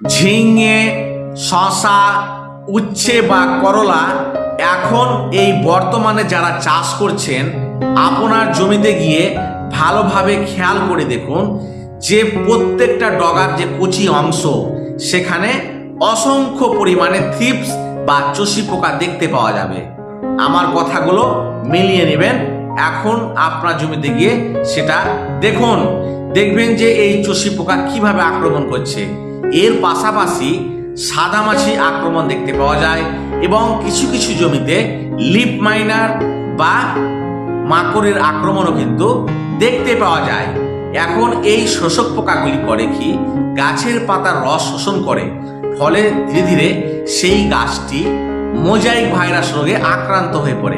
ঝিঙে শশা উচ্ছে বা করলা এখন এই বর্তমানে যারা চাষ করছেন, আপনার জমিতে গিয়ে ভালোভাবে খেয়াল করে দেখুন যে প্রত্যেকটা ডগার যে কুচি অংশ, সেখানে অসংখ্য পরিমাণে থিপস বা চষি পোকা দেখতে পাওয়া যাবে। আমার কথাগুলো মিলিয়ে নেবেন, এখন আপনার জমিতে গিয়ে সেটা দেখুন। দেখবেন যে এই চষি পোকা কীভাবে আক্রমণ করছে। এর পাশাপাশি সাদামাছি আক্রমণ দেখতে পাওয়া যায় এবং কিছু কিছু জমিতে লিপ মাইনার বা মাকড়ের আক্রমণও কিন্তু দেখতে পাওয়া যায়। এখন এই শোষক পোকাগুলি করে কি? গাছের পাতার রস শোষণ করে। ফলে ধীরে ধীরে সেই গাছটি মোজাইক ভাইরাস রোগে আক্রান্ত হয়ে পড়ে।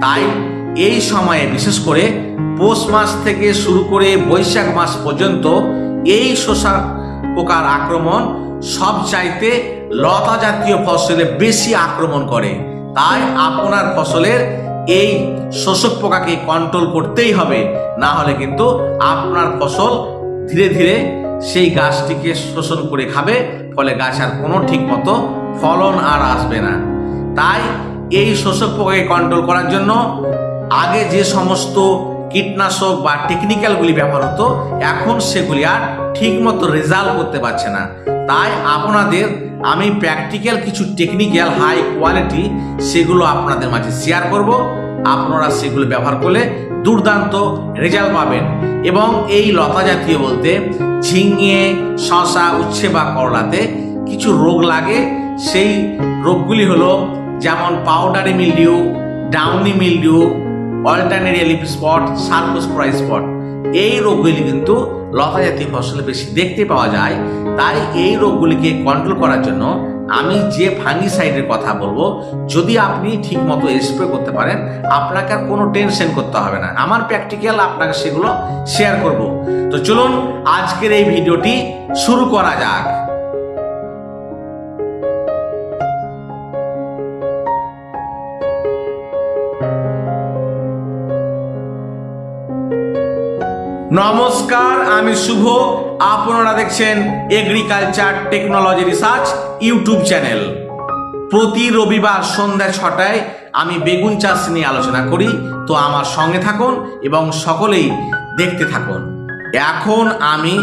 তাই এই সময়ে বিশেষ করে পৌষ মাস থেকে শুরু করে বৈশাখ মাস পর্যন্ত এই শোষা পোকার আক্রমণ সব চাইতে লতা জাতীয় ফসলে বেশি আক্রমণ করে। তাই আপনার ফসলের এই শোষক পোকাকে কন্ট্রোল করতেই হবে। না হলে কিন্তু আপনার ফসল ধীরে ধীরে সেই গাছটিকে শোষণ করে খাবে, ফলে গাছ আর কোনো ঠিক মতো ফলন আর আসবে না। তাই এই শোষক পোকাকে কন্ট্রোল করার জন্য আগে যে সমস্ত কীটনাশক বা টেকনিক্যালগুলি ব্যবহার হতো, এখন সেগুলি আর ঠিক মতো রেজাল্ট করতে পারছে না। তাই আপনাদের আমি প্র্যাকটিক্যাল কিছু টেকনিক্যাল হাই কোয়ালিটি সেগুলো আপনাদের মাঝে শেয়ার করব। আপনারা সেগুলো ব্যবহার করলে দুর্দান্ত রেজাল্ট পাবেন। এবং এই লতা জাতীয় বলতে ঝিঙে শশা উচ্ছে বা করলাতে কিছু রোগ লাগে। সেই রোগগুলি হলো যেমন powdery mildew downy mildew alternaria leaf spot cercospora spot এই রোগগুলি কিন্তু লতা জাতীয় ফসলে বেশি দেখতে পাওয়া যায়। তাই এই রোগগুলিকে কন্ট্রোল করার জন্য আমি যে ফাঙ্গিসাইডের কথা বলব, যদি আপনি ঠিক মতো স্প্রে করতে পারেন, আপনাকে আর কোনো টেনশন করতে হবে না। আমার প্র্যাকটিক্যাল আপনাকে সেগুলো শেয়ার করব। তো চলুন আজকের এই ভিডিওটি শুরু করা যাক। নমস্কার, আমি শুভ। আপনারা দেখছেন agriculture technology research YouTube channel. প্রতি রবিবার সন্ধ্যা ছটায় আমি বেগুন চাষ নিয়ে আলোচনা করি। তো আমার সঙ্গে থাকুন এবং সকলেই দেখতে থাকুন। এখন আমি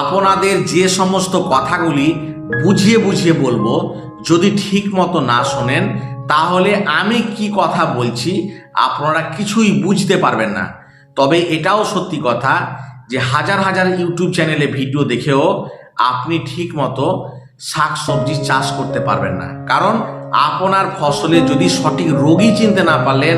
আপনাদের যে সমস্ত কথাগুলি বুঝিয়ে বুঝিয়ে বলব, যদি ঠিক মতো না শোনেন, তাহলে আমি কি কথা বলছি, আপনারা কিছুই বুঝতে পারবেন না। তবে এটাও সত্যি কথা যে হাজার হাজার ইউটিউব চ্যানেলে ভিডিও দেখেও আপনি ঠিক মতো শাক সবজি চাষ করতে পারবেন না। কারণ আপনার ফসলে যদি সঠিক রোগী চিনতে না পারলেন,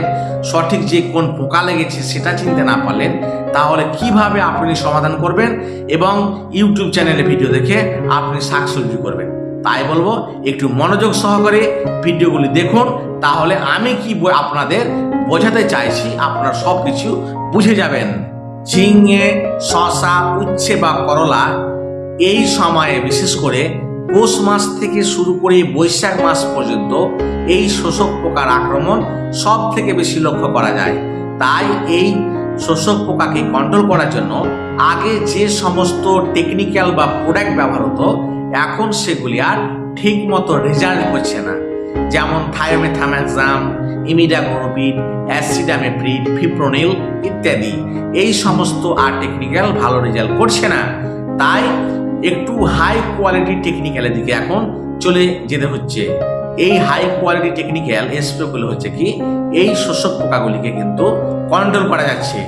সঠিক যে কোন পোকা লেগেছে সেটা চিনতে না পারলেন, তাহলে কীভাবে আপনি সমাধান করবেন এবং ইউটিউব চ্যানেলে ভিডিও দেখে আপনি শাক সবজি করবেন? তাই বলব, একটু মনোযোগ সহকারে ভিডিওগুলি দেখুন, তাহলে আমি কি আপনাদের বোঝাতে চাইছি, আপনারা সব কিছু বুঝে যাবেন। ঝিঙে শশা উচ্ছে বা করলা, এই সময়ে বিশেষ করে পৌষ মাস থেকে শুরু করে বৈশাখ মাস পর্যন্ত এই শোষক পোকার আক্রমণ সব থেকে বেশি লক্ষ্য করা যায়। তাই এই শোষক পোকাকে কন্ট্রোল করার জন্য আগে যে সমস্ত টেকনিক্যাল বা প্রোডাক্ট ব্যবহার হতো এখন সেগুলি আর ঠিক মতো রেজাল্ট করছে না। যেমন থায়োমেথাম্যাক্সাম ইমিডাক্লোরোপিড অ্যাসিডামেপ্রিড, ফিপ্রোনিল ইত্যাদি। এই সমস্ত আর টেকনিক্যাল ভালো রেজাল্ট করছে না। তাই একটু হাই কোয়ালিটি টেকনিক্যালের দিকে এখন চলে যেতে হচ্ছে। এই হাই কোয়ালিটি টেকনিক্যাল স্প্রেগুলো হচ্ছে কি? এই শোষক পোকাগুলিকে কিন্তু কন্ট্রোল করা যাচ্ছে।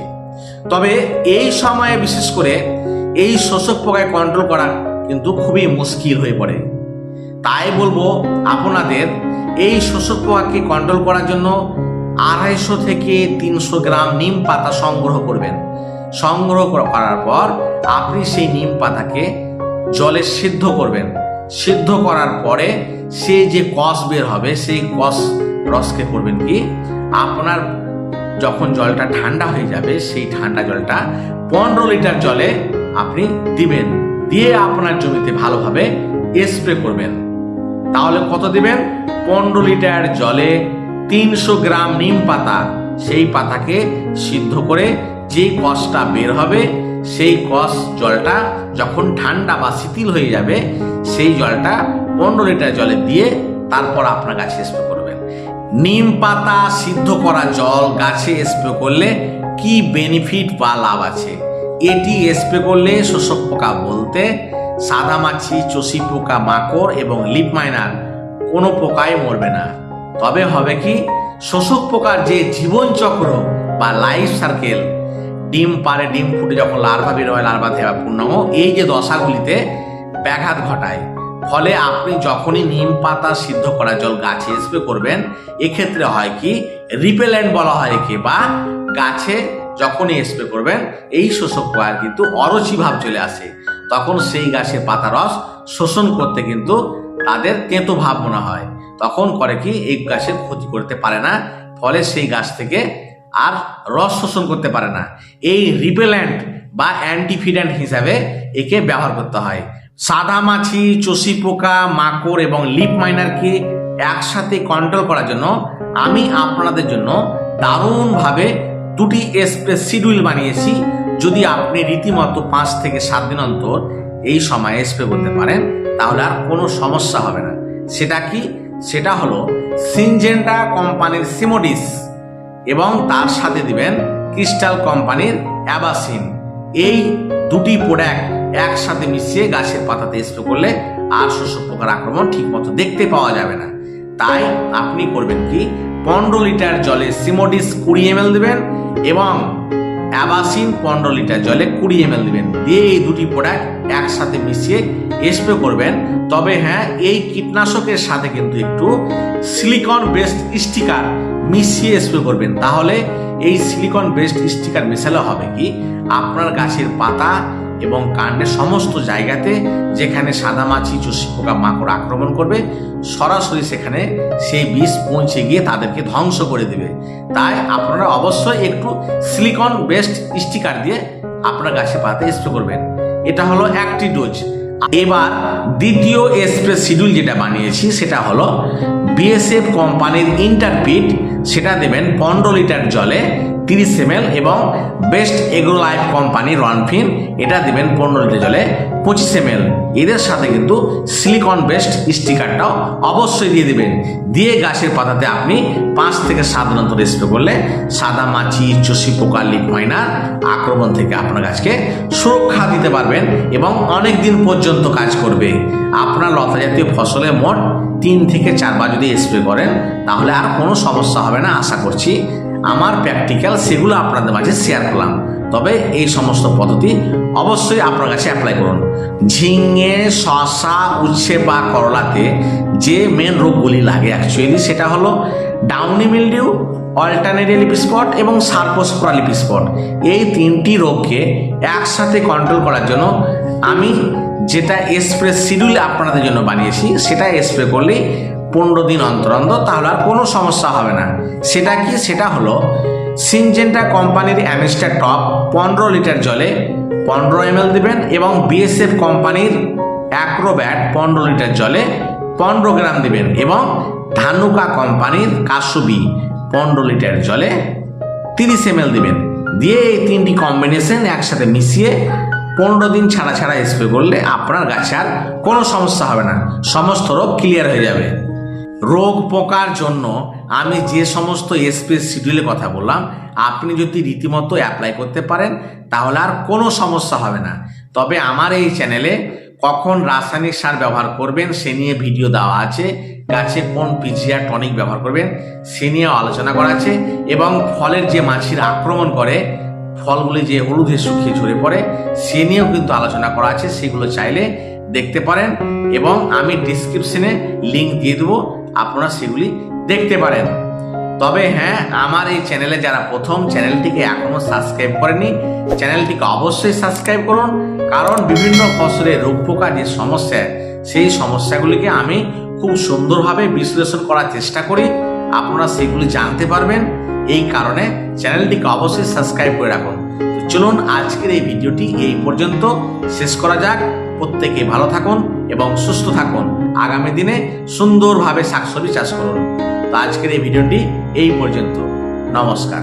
তবে এই সময়ে বিশেষ করে এই শোষক পোকায় কন্ট্রোল করা কিন্তু খুবই মুশকিল হয়ে পড়ে। তাই বলব আপনাদের এই শোষক পোকাকে কন্ট্রোল করার জন্য আড়াইশো থেকে তিনশো গ্রাম নিম পাতা সংগ্রহ করবেন। সংগ্রহ করার পর আপনি সেই নিম পাতাকে জলে সিদ্ধ করবেন। সিদ্ধ করার পরে সে যে কষ বের হবে, সেই কষ রসকে করবেন কি? আপনার যখন জলটা ঠান্ডা হয়ে যাবে, সেই ঠান্ডা জলটা পনেরো লিটার জলে আপনি দিবেন। দিয়ে আপনার জমিতে ভালোভাবে স্প্রে করবেন। তাহলে কত দিবেন? পনেরো লিটার জলে তিনশো গ্রাম নিম পাতা। সেই পাতাকে সিদ্ধ করে যে কষটা বের হবে, সেই কষ জলটা যখন ঠান্ডা বা শিথিল হয়ে যাবে, সেই জলটা পনেরো লিটার জলে দিয়ে তারপর আপনার গাছে স্প্রে করবেন। নিম পাতা সিদ্ধ করা জল গাছে স্প্রে করলে কি বেনিফিট বা লাভ আছে? এটি স্প্রে করলে শোষক পোকা বলতে সাদামাছি চষি পোকা, মাকড় এবং লিপ মাইনার কোনো পোকাই মরবে না। তবে হবে কি, শোষক পোকার যে জীবনচক্র বা লাইফ সার্কেল ডিম পারে ডিম ফুটে যখন লার্ভা বেরোয় লার্ভা থেকে পূর্ণাঙ্গ এই যে দশাগুলিতে ব্যাঘাত ঘটায়। ফলে আপনি যখনই নিম পাতা সিদ্ধ করা জল গাছে স্প্রে করবেন, এক্ষেত্রে হয় কি রিপেলেন্ট বলা হয় একে, বা গাছে যখনই স্প্রে করবেন এই শোষক পোকার কিন্তু অরুচি ভাব চলে আসে। তখন সেই গাছের পাতা রস শোষণ করতে কিন্তু তাদের তেঁতো ভাব মনে হয়। তখন করে কি, এই গাছের ক্ষতি করতে পারে না, ফলে সেই গাছ থেকে আর রস শোষণ করতে পারে না। এই রিপেল্যান্ট বা অ্যান্টিফিডেন্ট হিসাবে একে ব্যবহার করতে হয়। সাদা মাছি, চষি পোকা, মাকড় এবং লিপ মাইনারকে একসাথে কন্ট্রোল করার জন্য আমি আপনাদের জন্য দারুণভাবে দুটি স্প্রে শিডিউল বানিয়েছি। যদি আপনি রীতিমতো পাঁচ থেকে সাত দিন অন্তর এই সময় স্প্রে করতে পারেন, তাহলে আর কোনো সমস্যা হবে না। সেটা কি? সেটা হলো সিনজেন্ডা কোম্পানির সিমোডিস এবং তার সাথে দিবেন ক্রিস্টাল কোম্পানির অ্যাবাসিন। এই দুটি প্রোডাক্ট একসাথে মিশিয়ে গাছের পাতাতে স্প্রে করলে আর শস্য পোকার আক্রমণ ঠিকমতো দেখতে পাওয়া যাবে না। তাই আপনি করবেন কি? পনেরো লিটার জলে সিমোডিস কুড়ি এম দেবেন এবং অ্যাবাসিন পনেরো লিটার জলে কুড়ি এম দেবেন। দিয়ে এই দুটি প্রোডাক্ট একসাথে মিশিয়ে স্প্রে করবেন। তবে হ্যাঁ এই কীটনাশকের সাথে কিন্তু একটু সিলিকন বেস্ট স্টিকার মিশিয়ে স্প্রে করবেন। তাহলে এই সিলিকন বেস্ট স্টিকার মেশালে হবে কি? আপনার গাছের পাতা এবং কাণ্ডের সমস্ত জায়গাতে যেখানে সাদামাছি চষি পোকা মাকড় আক্রমণ করবে, সরাসরি সেখানে সেই বিষ পৌঁছে গিয়ে তাদেরকে ধ্বংস করে দেবে। তাই আপনারা অবশ্যই একটু সিলিকন বেস্ট স্টিকার দিয়ে আপনার গাছে পাতে স্প্রে করবেন। এটা হলো একটি ডোজ এবার দ্বিতীয় স্প্রে শিডিউল যেটা বানিয়েছি, সেটা হলো বিএসএফ কোম্পানির ইন্টারপিট সেটা দেবেন পনেরো লিটার জলে তিরিশ এম এবং বেস্ট এগ্রো লাইফ কোম্পানি রনফিন এটা দেবেন পনেরো লিটার জলে পঁচিশ এম এদের সাথে কিন্তু সিলিকন বেস্ট স্টিকারটাও অবশ্যই দিয়ে দেবেন। দিয়ে গাছের পাতাতে আপনি পাঁচ থেকে সাত অন্তর স্প্রে করলে সাদা মাছি, চষি, পোকা লিপ মাইনার আক্রমণ থেকে আপনার গাছকে সুরক্ষা দিতে পারবেন এবং অনেক দিন পর্যন্ত কাজ করবে। আপনার লতা জাতীয় ফসলে মোট তিন থেকে চারবার যদি স্প্রে করেন, তাহলে আর কোনো সমস্যা হবে না, আশা করছি। আমার প্র্যাকটিক্যাল সেগুলো আপনাদের মাঝে শেয়ার করলাম। তবে এই সমস্ত পদ্ধতি অবশ্যই আপনার কাছে অ্যাপ্লাই করুন। ঝিঙে শশা উচ্ছে বা করলাতে যে মেন রোগগুলি লাগে অ্যাকচুয়ালি সেটা হলো ডাউনি মিলডিউ অল্টারনেটিভ স্পট এবং সার্পোস্পোরা লিপ স্পট এই তিনটি রোগকে একসাথে কন্ট্রোল করার জন্য আমি যেটা স্প্রে শিডিউল আপনাদের জন্য বানিয়েছি, সেটা স্প্রে করলেই পনেরো দিন অন্তর অন্তর, তাহলে আর কোনো সমস্যা হবে না। সেটা কি? সেটা হলো সিনজেন্টা কোম্পানির অ্যামিস্টার টপ পনেরো লিটার জলে পনেরো এম দেবেন এবং বিএসএফ কোম্পানির অ্যাক্রোব্যাট পনেরো লিটার জলে পনেরো গ্রাম দেবেন এবং ধানুকা কোম্পানির কাশুবি পনেরো লিটার জলে তিরিশ এম দেবেন। দিয়ে এই তিনটি কম্বিনেশন একসাথে মিশিয়ে পনেরো দিন ছাড়া ছাড়া স্প্রে করলে আপনার গাছে আর কোনো সমস্যা হবে না। সমস্ত রোগ ক্লিয়ার হয়ে যাবে। রোগ পোকার জন্য আমি যে সমস্ত স্প্রে শিডিউলের কথা বললাম, আপনি যদি রীতিমতো অ্যাপ্লাই করতে পারেন, তাহলে আর কোনো সমস্যা হবে না। তবে আমার এই চ্যানেলে কখন রাসায়নিক সার ব্যবহার করবেন, সে নিয়ে ভিডিও দেওয়া আছে। গাছে কোন পিজিআর টনিক ব্যবহার করবেন, সে নিয়েও আলোচনা করা আছে। এবং ফলের যে মাছির আক্রমণ করে, ফলগুলি যে হলুদে শুকিয়ে ঝরে পড়ে, সে নিয়েও কিন্তু আলোচনা করা আছে। সেগুলো চাইলে দেখতে পারেন। এবং আমি ডিসক্রিপশনে লিঙ্ক দিয়ে দেবো। আপনারা সেগুলি দেখতে পারেন। তবে হ্যাঁ আমার এই চ্যানেলে যারা প্রথম, চ্যানেলটিকে এখনও সাবস্ক্রাইব করেনি, চ্যানেলটিকে অবশ্যই সাবস্ক্রাইব করুন, কারণ বিভিন্ন ফসলের রোগ পোকা যে সমস্যা, সেই সমস্যাগুলিকে আমি খুব সুন্দরভাবে বিশ্লেষণ করার চেষ্টা করি। আপনারা সেগুলি জানতে পারবেন, এই কারণে চ্যানেলটিকে অবশ্যই সাবস্ক্রাইব করে রাখুন। চলুন, আজকের এই ভিডিওটি এই পর্যন্ত। শেষ করা যাক। প্রত্যেকে ভালো থাকুন এবং সুস্থ থাকুন। আগামী দিনে সুন্দরভাবে শাকসবজি চাষ করুন। তো আজকের এই ভিডিওটি এই পর্যন্ত। নমস্কার।